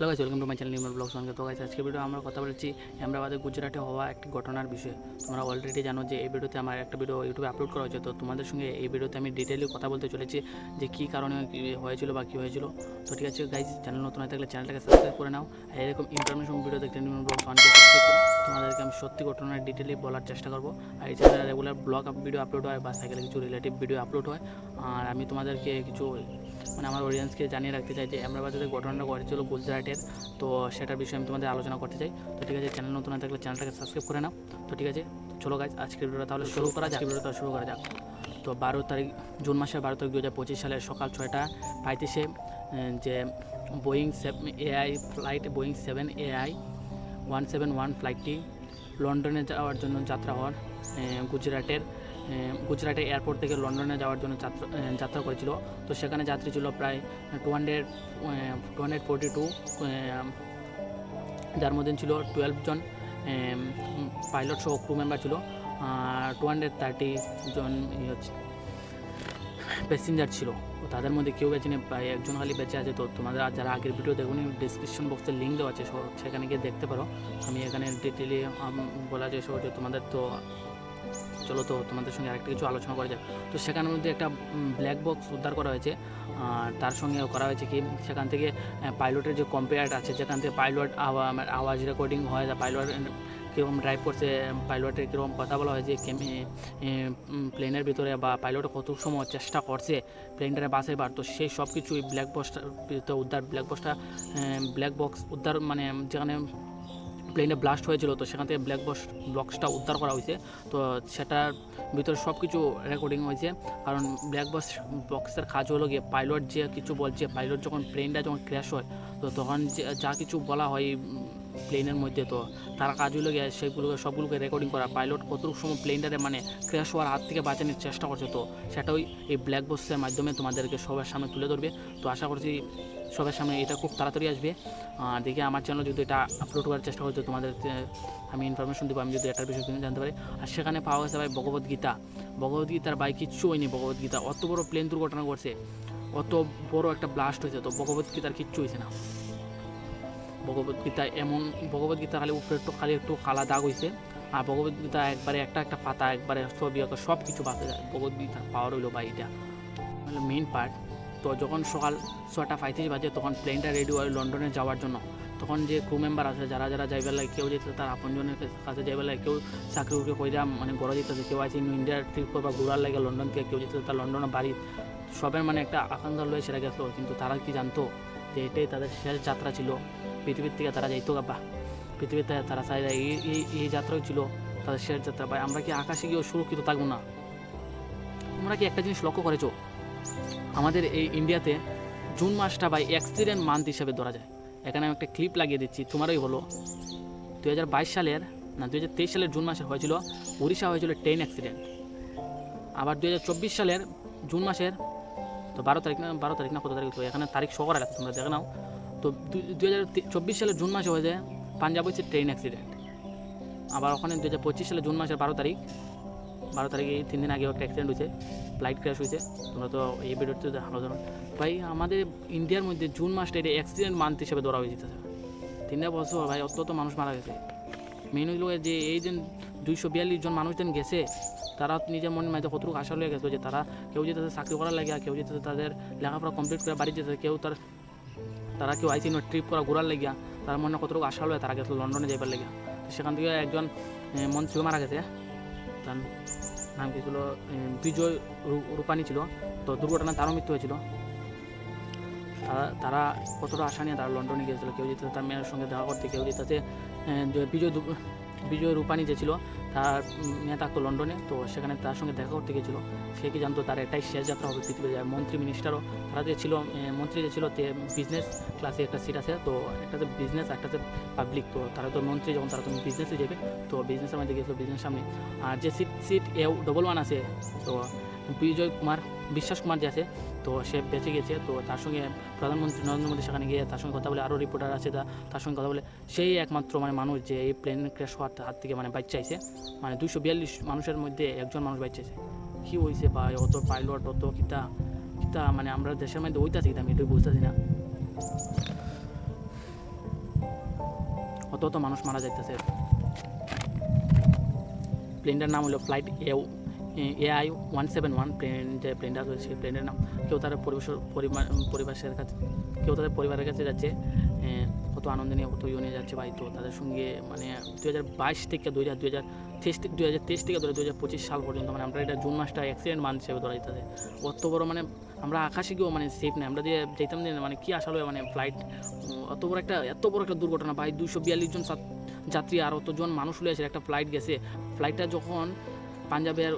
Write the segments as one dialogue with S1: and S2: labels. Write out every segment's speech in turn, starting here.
S1: Hello guys welcome to my channel নিউমার blog সঙ্গে তো guys আজকে ভিডিও আমরা কথা বলেছি আহমেদাবাদে গুজরাটে হওয়া একটি ঘটনার বিষয়ে। তোমরা অলরেডি জানো যে এই ভিডিওতে আমার একটা ভিডিও ইউটিউবে আপলোড করা হয়েছে। তো তোমাদের সঙ্গে এই ভিডিওতে আমি ডিটেইলি কথা বলতে চলেছি যে কী কারণে হয়েছিল বা কী হয়েছিল। তো ঠিক আছে গাইস চ্যানেল নতুন হয়ে থাকলে চ্যানেলটাকে সাবস্ক্রাইব করে নাও। আর এরকম ইনফরমেশন ভিডিও দেখতে নিউমার ব্লগ সঙ্গে তোমাদেরকে আমি সত্যি ঘটনা ডিটেইলি বলার চেষ্টা করব। আর এই চ্যানেলে রেগুলার ব্লগ ভিডিও আপলোড হয় বা সাইকেলে কিছু রিলেটিভ ভিডিও আপলোড হয়। আর আমি তোমাদেরকে কিছু মানে আমার অডিয়েন্সকে জানিয়ে রাখতে চাই যে আহমেদাবাদে যে ঘটনাটা ঘটেছিল গুজরাটের। তো সেটার বিষয়ে আমি তোমাদের আলোচনা করতে চাই। তো ঠিক আছে চ্যানেল নতুন হয়ে থাকলে চ্যানেলটাকে সাবস্ক্রাইব করে নাও। তো ঠিক আছে চলো গাছ আজকের ভিডিওটা তাহলে শুরু করা যাক। ভিডিওটা শুরু করা যাক। তো বারো তারিখ জুন মাসের বারো তারিখ দু হাজার পঁচিশ সালের সকাল ছয়টা পঁয়ত্রিশে যে Boeing AI flight Boeing seven AI one seven one ফ্লাইটটি লন্ডনে যাওয়ার জন্য যাত্রা হওয়ার গুজরাটের গুজরাটের এয়ারপোর্ট থেকে লন্ডনে যাওয়ার জন্য যাত্রা যাত্রা করেছিল। তো সেখানে যাত্রী ছিল প্রায় two hundred two hundred forty two যার মধ্যে ছিল টুয়েলভ জন পাইলট সহ ক্রু মেম্বার ছিল টু হান্ড্রেড থার্টি জন প্যাসেঞ্জার ছিল। তো তাদের মধ্যে কেউ বেঁচে নেই, প্রায় একজন খালি বেঁচে আছে। তো তোমাদের আর যারা আগের ভিডিও দেখুন ডিসক্রিপশন বক্সে লিঙ্ক দেওয়া আছে সেখানে গিয়ে দেখতে পারো। আমি এখানে ডিটেলি বলা যায় সহজে তোমাদের তো চলো তো তোমাদের সঙ্গে আরেকটা কিছু আলোচনা করা যায় তো সেখানের মধ্যে একটা ব্ল্যাক বক্স উদ্ধার করা হয়েছে। আর তার সঙ্গে করা হয়েছে কি, সেখান থেকে পাইলটের যে কম্পেয়ার আছে, যেখান থেকে পাইলট আওয়াজ রেকর্ডিং হয় পাইলট কীরকম ড্রাইভ করছে পাইলটের কীরকম কথা বলা হয়েছে প্লেনের ভিতরে, বা পাইলট কত সময় চেষ্টা করছে প্লেনটারে বাসে বার। তো সেই সব কিছুই ব্ল্যাক বক্সটা উদ্ধার ব্ল্যাক বক্সটা ব্ল্যাক বক্স উদ্ধার মানে যেখানে প্লেনে ব্লাস্ট হয়েছিল, তো সেখান থেকে ব্ল্যাক বক্স বক্সটা উদ্ধার করা হয়েছে। তো সেটার ভিতরে সব কিছু রেকর্ডিং হয়েছে। কারণ ব্ল্যাক বক্স বক্সের কাজ হলো গিয়ে পাইলট যে কিছু বলছে পাইলট যখন প্লেনটা যখন ক্র্যাশ হয়, তো তখন যে, যা কিছু বলা হয় প্লেনের মধ্যে তো, তার কাজ হলো গিয়ে সেগুলোকে, সবগুলোকে রেকর্ডিং করা। পাইলট কতটুকু সময় প্লেনটারে মানে ক্র্যাশ হওয়ার হাত থেকে বাঁচানোর চেষ্টা করছে তো সেটাই এই ব্ল্যাক বক্সের মাধ্যমে তোমাদেরকে সবার সামনে তুলে ধরবে। তো আশা করছি সবার সামনে এটা খুব তাড়াতাড়ি আসবে। দেখে আমার চ্যানেল যদি এটা আপলোড করার চেষ্টা করতে তোমাদের আমি ইনফরমেশন দেবো, আমি যদি এটার বিষয়ে তুমি জানতে পারি। আর সেখানে পাওয়া গেছে ভাই ভগবত গীতা। ভগবত গীতার ভাই কিচ্ছু হয়নি ভগবত গীতা। অত বড় প্লেন দুর্ঘটনা করছে অত বড় একটা ব্লাস্ট হয়েছে, তো ভগবত গীতার কিচ্ছু হয়েছে না। ভগবত গীতা এমন, ভগবত গীতা খালি উপরে একটু, খালি একটু কালা দাগ হয়েছে আর ভগবত গীতা একবারে, একটা একটা পাতা, একবারে ছবি আঁকা সব কিছু বাঁচে যায়। ভগবত গীতার পাওয়ার হইল বা এটা। মেইন পার্ট তো যখন সকাল ছটা পঁয়ত্রিশ বাজে, তখন প্লেনটা রেডি হয় লন্ডনে যাওয়ার জন্য। তখন যে ক্রু মেম্বার আছে, যারা যারা যাইবার লাগে, কেউ যেতে, তার আপনজনের কাছে যাইবার লাগে, কেউ চাকরি উঠে কইরা মানে গড়ে যেতেছে কেউ আছে ইন্ডিয়ার ট্রিপ করবা, ঘোরার লাগে লন্ডন থেকে, কেউ যেতে, তার লন্ডনে বাড়ি। সবের মানে একটা আকাঙ্ক্ষা লয়ে সেটা গেছিল, কিন্তু তারা কি জানতো যে এটাই তাদের শেষ যাত্রা ছিল? পৃথিবীর থেকে তারা যাইতো বা পৃথিবীতে তারা চাই এই এই যাত্রাই ছিল তাদের শেষ যাত্রা। ভাই, আমরা কি আকাশে গিয়েও সুরক্ষিত থাকব না? তোমরা কি একটা জিনিস লক্ষ্য করেছ? আমাদের এই ইন্ডিয়াতে জুন মাসটা বাই অ্যাক্সিডেন্ট মান্থ হিসেবে ধরা যায়। এখানে আমি একটা ক্লিপ লাগিয়ে দিচ্ছি, তোমারই হলো। দু হাজার বাইশ সালের, না দু হাজার তেইশ সালের জুন মাসে হয়েছিল উড়িষ্যা হয়েছিল ট্রেন অ্যাক্সিডেন্ট আবার দু হাজার চব্বিশ সালের জুন মাসের, তো বারো তারিখ না, বারো তারিখ না, কত তারিখ তো এখানে তারিখ করা আছে তোমরা, দেখে নাও। তো দু হাজার চব্বিশ সালের জুন মাসে হয়েছে পাঞ্জাব হয়েছে ট্রেন অ্যাক্সিডেন্ট আবার ওখানে দু হাজার পঁচিশ সালের জুন মাসের বারো তারিখ, বারো তারিখে তিন দিন আগে একটা অ্যাক্সিডেন্ট হয়েছে ফ্লাইট ক্র্যাশ হয়েছে, তোমরা তো এই ভিডিওতে দেখানো জানো ভাই, আমাদের ইন্ডিয়ার মধ্যে জুন মাসটা এটা অ্যাক্সিডেন্ট মান্থ হিসেবে ধরা হয়ে যেতেছে তিনটা বছর ভাই অত তো মানুষ মারা গেছে। মেন হইল যে এই দিন দুইশো বিয়াল্লিশ জন মানুষ যেন গেছে, তারা নিজের মনের মধ্যে কতটুকু আশা লয়ে গেছে যে তারা কেউ যেতে চাকরি করার লাগে কেউ যেতে তাদের লেখাপড়া কমপ্লিট করে বাড়ি যেতে, কেউ তার তারা কেউ আইসি ট্রিপ করা ঘোরার লাগিয়া। তার মনে কতটুকু আশা লয় তারা গেছিল লন্ডনে যাইবার লাগিয়া। সেখান থেকে একজন মন মন্ত্রীও মারা গেছে। তার নাম কি ছিল? বিজয় রূপানি ছিল। তো দুর্ঘটনায় তারও মৃত্যু হয়েছিল। তারা তারা কতটা আশা নিয়ে তারা লন্ডনে গিয়েছিল? কেউ যেতে তার মেয়ের সঙ্গে দেখা করতে, কেউ যেতে বিজয় বিজয় রূপানি যে ছিল, তার নেতা লন্ডনে, তো সেখানে তার সঙ্গে দেখা করতে গিয়েছিল। সে কি জানতো তার এটাই শেষ যাত্রা হবে পৃথিবীতে যায় মন্ত্রী মিনিস্টারও তারা যে ছিল মন্ত্রী যে ছিল, তে বিজনেস ক্লাসে একটা সিট আছে, তো একটাতে বিজনেস একটাতে পাবলিক তো তারা তো মন্ত্রী, যখন তারা তো বিজনেসে যাবে, তো বিজনেসের মধ্যে গিয়েছিল বিজনেস সামনে। আর যে সিট সিট এ ডবল ওয়ান আছে, তো বিজয় কুমার, বিশ্বাস কুমার যে আছে, তো সে বেঁচে গেছে। তো তার সঙ্গে প্রধানমন্ত্রী নরেন্দ্র মোদী সেখানে গিয়ে তার সঙ্গে কথা বলে আরও রিপোর্টার আছে তা তার সঙ্গে কথা বলে। সেই একমাত্র মানে মানুষ যে এই প্লেন ক্র্যাশ হওয়ার হাত থেকে মানে বাইক চাইছে। মানে দুশো বিয়াল্লিশ মানুষের মধ্যে একজন মানুষ বাইক চাইছে। কী হয়েছে বা অত পাইলট অত কিতা? কিতা মানে আমরা দেশের মধ্যে ওইটাছি আমি এটাই বুঝতেছি না। অত অত মানুষ মারা যাইতেছে। প্লেনটার নাম হলো ফ্লাইট এ AI one seven one plane যে প্লেনটা রয়েছে প্লেনের নাম কেউ তার পরিবেশ পরিবেশের কাছে, কেউ তাদের পরিবারের কাছে যাচ্ছে কত আনন্দ নিয়ে কত ইয়ে নিয়ে যাচ্ছে ভাই। তো তাদের সঙ্গে মানে দু হাজার বাইশ থেকে দুই হাজার দুই হাজার তেইশ থেকে, দুই হাজার তেইশ থেকে ধরে দু হাজার পঁচিশ সাল পর্যন্ত মানে আমরা এটা জুন মাসটা অ্যাক্সিডেন্ট মান্থ হিসেবে ধরা যেতেছে অত বড় মানে আমরা আকাশে গিয়েও মানে সেফ নেই। আমরা যে যেতাম যে মানে কি আসলে মানে ফ্লাইট অত বড় একটা, এত বড় একটা দুর্ঘটনা। ভাই দুশো বিয়াল্লিশ জন যাত্রী আর অতজন মানুষ লয়েছে একটা ফ্লাইট গেছে। ফ্লাইটটা যখন পাঞ্জাবের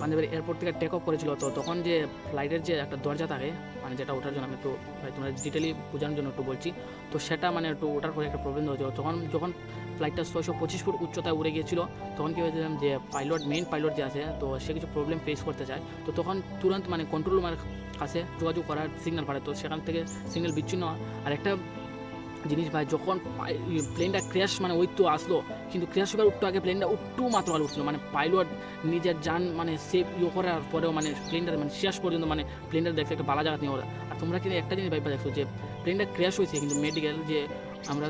S1: পাঞ্জাবের এয়ারপোর্ট থেকে টেক অফ করেছিল। তো তখন যে ফ্লাইটের যে একটা দরজা থাকে মানে যেটা ওঠার জন্য আমি একটু তোমরা ডিটেলি বোঝানোর জন্য একটু বলছি। তো সেটা মানে একটু ওঠার পরে একটা প্রবলেম হয়েছিল। তখন যখন ফ্লাইটটা ছয়শো পঁচিশ ফুট উচ্চতায় উড়ে গিয়েছিল, তখন কী হয়েছিলাম যে পাইলট মেইন পাইলট যে আছে, তো সে কিছু প্রবলেম ফেস করতে চায়। তো তখন তুরন্ত মানে কন্ট্রোল রুমের কাছে যোগাযোগ করার সিগন্যাল পাঠায় তো সেখান থেকে সিগন্যাল বিচ্ছিন্ন। আর একটা জিনিস ভাই, যখন প্লেনটা ক্র্যাশ মানে ওই তো আসলো, কিন্তু ক্র্যাশ হবার একটু আগে প্লেনটা একটু মাত্র ভালো উঠছিল। মানে পাইলট নিজের যান মানে সেফ ইয়ে করার পরেও মানে প্লেনটার মানে শেষ পর্যন্ত মানে প্লেনটা দেখছে একটা বালা জায়গা নিয়ে আর তোমরা কিন্তু একটা জিনিস ভাইবা দেখছ যে প্লেনটা ক্র্যাশ হয়েছে, কিন্তু মেডিকেল যে আমরা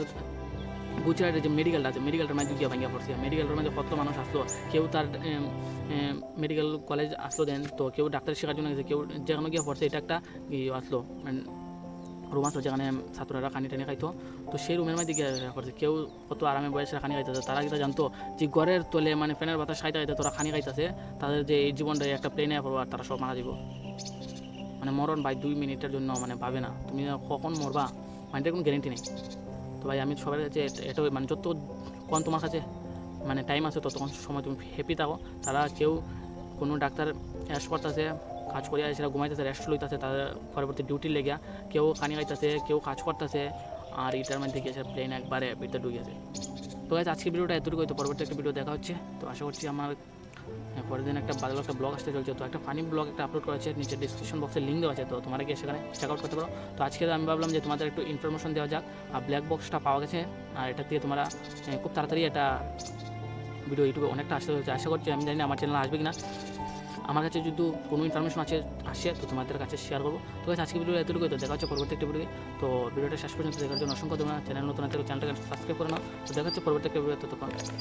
S1: গুজরাটের যে মেডিকেলটা আছে মেডিকেলটার মাঝে গিয়ে ভাঙিয়া পড়ছে। মেডিকেলটার মাঝে কত মানুষ আসলো, কেউ তার মেডিকেল কলেজ আসলো দেন তো কেউ ডাক্তার শেখার জন্য গেছে, কেউ যেখানে গিয়ে পড়ছে, এটা একটা ইয়ে আসলো। মানে রুম আসলো যেখানে ছাত্ররা খানি টানি খাইতো। তো সেই রুমের মধ্যে গিয়ে করছে, কেউ কত আরামে বয়সে খানি খাইতেছে, তারা যেটা জানতো যে ঘরের তোলে মানে ফ্যানের বাতাস খাইতে খাইতে তোরা খানি খাইতেছে, তাদের যে এই জীবনটা একটা প্লেনে পড়ব আর তারা সব মারা যাব মানে মরণ ভাই দুই মিনিটের জন্য মানে পাবে না, তুমি কখন মরবা? মানে কোনো গ্যারেন্টি নেই। তো ভাই আমি সবার কাছে এটা- মানে যত কোন তোমার কাছে মানে টাইম আছে ততক্ষণ সময় তুমি হ্যাপি থাকো। তারা কেউ কোনো ডাক্তার অ্যাশ করতেছে কাজ করে সেটা ঘুমাইতেছে রেস্ট লইতেছে, তাদের পরবর্তী ডিউটি লেগে কেউ খানি খাইতেছে কেউ কাজ করতেছে, আর এটার মধ্যে গিয়েছে প্লেন একবারে ভিতরে ঢুকেছে তো গাছ আজকে ভিডিওটা এতটুকু তো পরবর্তী একটা ভিডিও দেখা হচ্ছে। তো আশা করছি আমার পরের দিন একটা ভালো একটা ব্লগ আসতে চলছে। তো একটা ফানি ব্লগ একটা আপলোড করা করেছে নিচে ডিসক্রিপশন বক্সে লিঙ্ক দেওয়া আছে, তো তোমরা গিয়ে সেখানে চেক আউট করতে পারো। তো আজকে আমি ভাবলাম যে তোমাদের একটু ইনফরমেশন দেওয়া যাক, আর ব্ল্যাক বক্সটা পাওয়া গেছে, আর এটা দিয়ে তোমরা খুব তাড়াতাড়ি এটা ভিডিও ইউটিউবে অনেকটা আসতে চলছে। আশা করছি, আমি জানি না আমার চ্যানেলে আসবে কিনা। আমার কাছে যদি কোনো ইনফরমেশন আছে, আসে, তো তোমাদের কাছে শেয়ার করব। তো আজকে ভিডিও এতটুকু তো দেখা হচ্ছে পরবর্তী একটা ভিডিও তো। ভিডিওটা শেষ পর্যন্ত দেখার জন্য অসংখ্য ধন্যবাদ। চ্যানেল নতুন চ্যানেলটাকে সাবস্ক্রাইব করে নাও। তো দেখা হচ্ছে পরবর্তী একটা ভিডিও ততক্ষণ।